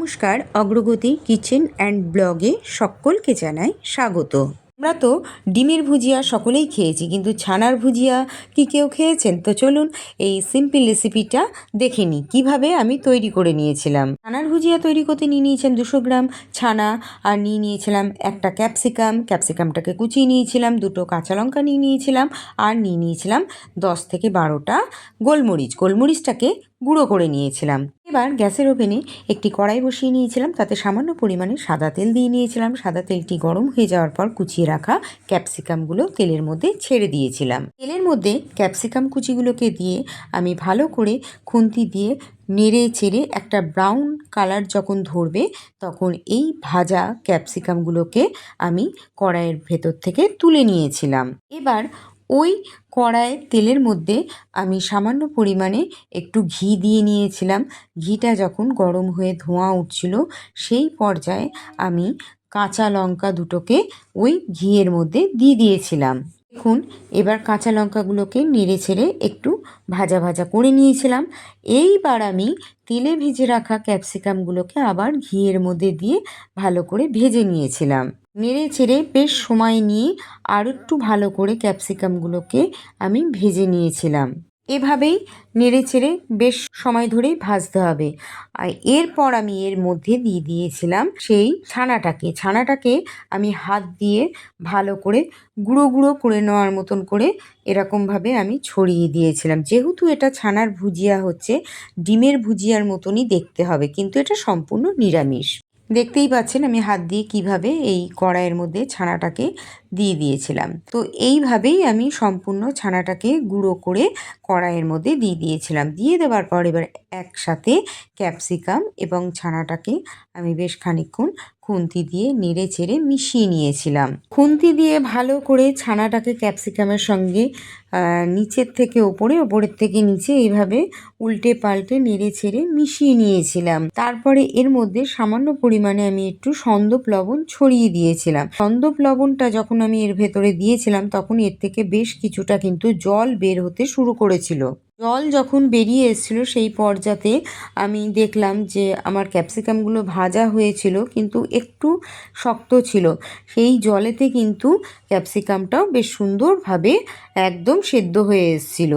নমস্কার, অগ্রগতি kitchen and ব্লগে সকলকে জানাই স্বাগত। আমরা তো ডিমের ভুজিয়া সকলেই খেয়েছি, কিন্তু ছানার ভুজিয়া কি কেউ খেয়েছেন? তো চলুন এই সিম্পল রেসিপিটা দেখে নিই, কীভাবে আমি তৈরি করে নিয়েছিলাম। ছানার ভুজিয়া তৈরি করতে নিয়ে নিয়েছেন দুশো গ্রাম ছানা, আর নিয়ে নিয়েছিলাম একটা ক্যাপসিকাম। ক্যাপসিকামটাকে কুচিয়ে নিয়েছিলাম, দুটো কাঁচা লঙ্কা নিয়ে নিয়েছিলাম, আর নিয়ে নিয়েছিলাম দশ থেকে বারোটা গোলমরিচ। গোলমরিচটাকে গুঁড়ো করে নিয়েছিলাম। এবার গ্যাসের ওভেনে একটি কড়াই বসিয়ে নিয়েছিলাম। তাতে সামান্য পরিমাণে সাদা তেল দিয়ে নিয়েছিলাম। সাদা তেলটি গরম হয়ে যাওয়ার পর কুচিয়ে রাখা ক্যাপসিকামগুলো তেলের মধ্যে ছেড়ে দিয়েছিলাম। তেলের মধ্যে ক্যাপসিকাম কুচিগুলোকে দিয়ে আমি ভালো করে খুন্তি দিয়ে নেড়ে চেড়ে একটা ব্রাউন কালার যখন ধরবে, তখন এই ভাজা ক্যাপসিকামগুলোকে আমি কড়াইয়ের ভেতর থেকে তুলে নিয়েছিলাম। এবার ওই কড়াইয়ের তেলের মধ্যে আমি সামান্য পরিমাণে একটু ঘি দিয়ে নিয়েছিলাম। ঘিটা যখন গরম হয়ে ধোঁয়া উঠছিল, সেই পর্যায়ে আমি কাঁচা লঙ্কা দুটোকে ওই ঘিয়ের মধ্যে দিয়ে দিয়েছিলাম। দেখুন, এবার কাঁচা লঙ্কাগুলোকে নেড়ে ছেড়ে একটু ভাজা ভাজা করে নিয়েছিলাম। এইবার আমি তেলে ভেজে রাখা ক্যাপসিকামগুলোকে আবার ঘিয়ের মধ্যে দিয়ে ভালো করে ভেজে নিয়েছিলাম। নেড়ে ছেড়ে বেশ সময় নিয়ে আর একটু ভালো করে ক্যাপসিকামগুলোকে আমি ভেজে নিয়েছিলাম। এভাবেই নেড়ে চেড়ে বেশ সময় ধরেই ভাজতে হবে। আর এরপর আমি এর মধ্যে দিয়ে দিয়েছিলাম সেই ছানাটাকে। ছানাটাকে আমি হাত দিয়ে ভালো করে গুঁড়ো গুঁড়ো করে নেওয়ার মতন করে এরকমভাবে আমি ছড়িয়ে দিয়েছিলাম। যেহেতু এটা ছানার ভুজিয়া হচ্ছে, ডিমের ভুজিয়ার মতনই দেখতে হবে, কিন্তু এটা সম্পূর্ণ নিরামিষ। দেখতেই পাচ্ছেন আমি হাত দিয়ে কীভাবে এই কড়াইয়ের মধ্যে ছানাটাকে দিয়ে দিয়েছিলাম। তো এইভাবেই আমি সম্পূর্ণ ছানাটাকে গুঁড়ো করে কড়াইয়ের মধ্যে দিয়ে দিয়েছিলাম। দিয়ে দেওয়ার পর এবার একসাথে ক্যাপসিকাম এবং ছানাটাকে আমি বেশ খানিক্ষণ খুন্তি দিয়ে নেড়ে চেড়ে মিশিয়ে নিয়েছিলাম। খুন্তি দিয়ে ভালো করে ছানাটাকে ক্যাপসিকামের সঙ্গে নিচের থেকে ওপরে, ওপরের থেকে নিচে এইভাবে উল্টে পাল্টে নেড়ে ছেড়ে মিশিয়ে নিয়েছিলাম। তারপরে এর মধ্যে সামান্য পরিমাণে আমি একটু সন্দপ লবণ ছড়িয়ে দিয়েছিলাম। সন্দপ লবণটা যখন আমি এর ভেতরে দিয়েছিলাম তখন এর থেকে বেশ কিছুটা কিন্তু জল বের হতে শুরু করেছিল। জল যখন বেরিয়ে এসেছিল, সেই পর্যাতে আমি দেখলাম যে আমার ক্যাপসিকামগুলো ভাজা হয়েছিল, কিন্তু একটু শক্ত ছিল। সেই জলেতে কিন্তু ক্যাপসিকামটাও বেশ সুন্দরভাবে একদম সেদ্ধ হয়ে এসেছিল।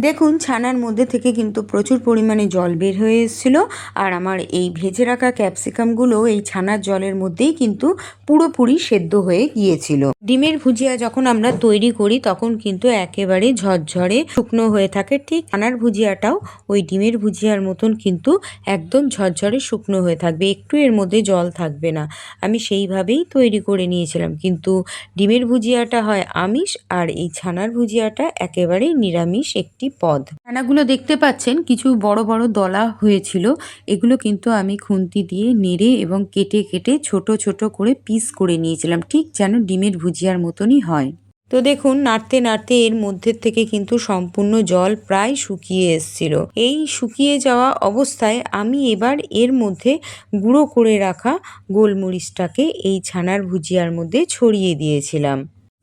দেখুন, ছানার মধ্যে থেকে কিন্তু প্রচুর পরিমাণে জল বের হয়ে এসেছিল। আর আমার এই ভেজে রাখা ক্যাপসিকামগুলো এই ছানার জলের মধ্যেই কিন্তু পুরোপুরি সেদ্ধ হয়ে গিয়েছিল। ডিমের ভুজিয়া যখন আমরা তৈরি করি, তখন কিন্তু একেবারে ঝরঝরে শুকনো হয়ে থাকে। ঠিক ছানার ভুজিয়াটাও ওই ডিমের ভুজিয়ার মতন কিন্তু একদম ঝরঝরে শুকনো হয়ে থাকবে। একটু এর মধ্যে জল থাকবে না। আমি সেইভাবেই তৈরি করে নিয়েছিলাম। কিন্তু ডিমের ভুজিয়াটা হয় আমিষ আর এই ছানার ভুজিয়াটা একেবারেই নিরামিষ, একটি পদ। ছানাগুলো দেখতে পাচ্ছেন, কিছু বড় বড় দলা হয়েছিল। এগুলো কিন্তু আমি খুন্তি দিয়ে নেড়ে এবং কেটে কেটে ছোট ছোট করে পিস করে নিয়েছিলাম। ঠিক যেন ডিমের ভুজিয়ার মতনই হয়। তো দেখুন, নাড়তে নাড়তে এর মধ্যে থেকে কিন্তু সম্পূর্ণ জল প্রায় শুকিয়ে এসছিল। এই শুকিয়ে যাওয়া অবস্থায় আমি এবার এর মধ্যে গুঁড়ো করে রাখা গোলমরিচটাকে এই ছানার ভুজিয়ার মধ্যে ছড়িয়ে দিয়েছিলাম।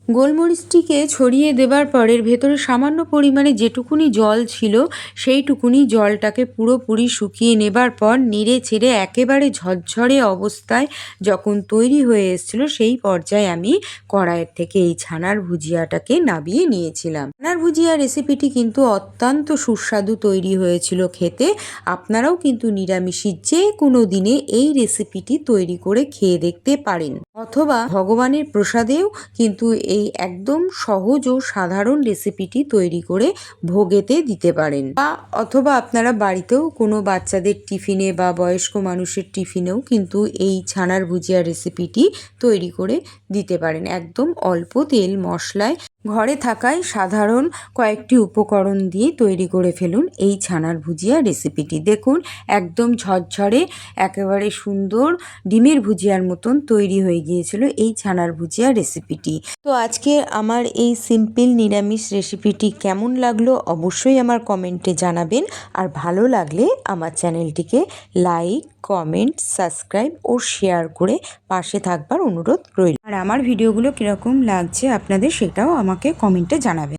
গোলমরিচটিকে ছড়িয়ে দেবার পরের ভেতরে সামান্য পরিমাণে যেটুকুনি জল ছিল, সেইটুকুনি জলটাকে পুরোপুরি শুকিয়ে নেবার পর নেড়ে ছেড়ে একেবারে ঝরঝরে অবস্থায় যখন তৈরি হয়ে এসেছিল, সেই পর্যায়ে আমি কড়াইয়ের থেকে এই ছানার ভুজিয়াটাকে নাবিয়ে নিয়েছিলাম। ছানার ভুজিয়া রেসিপিটি কিন্তু অত্যন্ত সুস্বাদু তৈরি হয়েছিল খেতে। আপনারাও কিন্তু নিরামিষি যে কোনো দিনে এই রেসিপিটি তৈরি করে খেয়ে দেখতে পারেন। অথবা ভগবানের প্রসাদেও কিন্তু একদম সহজ ও সাধারণ রেসিপিটি তৈরি করে ভোগেতে দিতে পারেন। বা অথবা আপনারা বাড়িতেও কোনো বাচ্চাদের টিফিনে বা বয়স্ক মানুষের টিফিনেও কিন্তু এই ছানার ভুজিয়া রেসিপিটি তৈরি করে দিতে পারেন। একদম অল্প তেল মশলায় ঘরে থাকায় সাধারণ কয়েকটি উপকরণ দিয়ে তৈরি করে ফেলুন এই ছানার ভুজিয়া রেসিপিটি। দেখুন, একদম ঝরঝরে, একেবারে সুন্দর ডিমের ভুজিয়ার মতন তৈরি হয়ে গিয়েছিল এই ছানার ভুজিয়া রেসিপিটি। তো আজকে আমার এই সিম্পল নিরামিষ রেসিপিটি কেমন লাগল অবশ্যই আমার কমেন্টে জানাবেন। আর ভালো লাগলে আমার চ্যানেলটিকে লাইক, কমেন্ট, সাবস্ক্রাইব ও শেয়ার করে পাশে থাকবার অনুরোধ রইল। আর আমার ভিডিওগুলো কীরকম লাগছে আপনাদের সেটাও আমাকে কমেন্টে জানাবেন।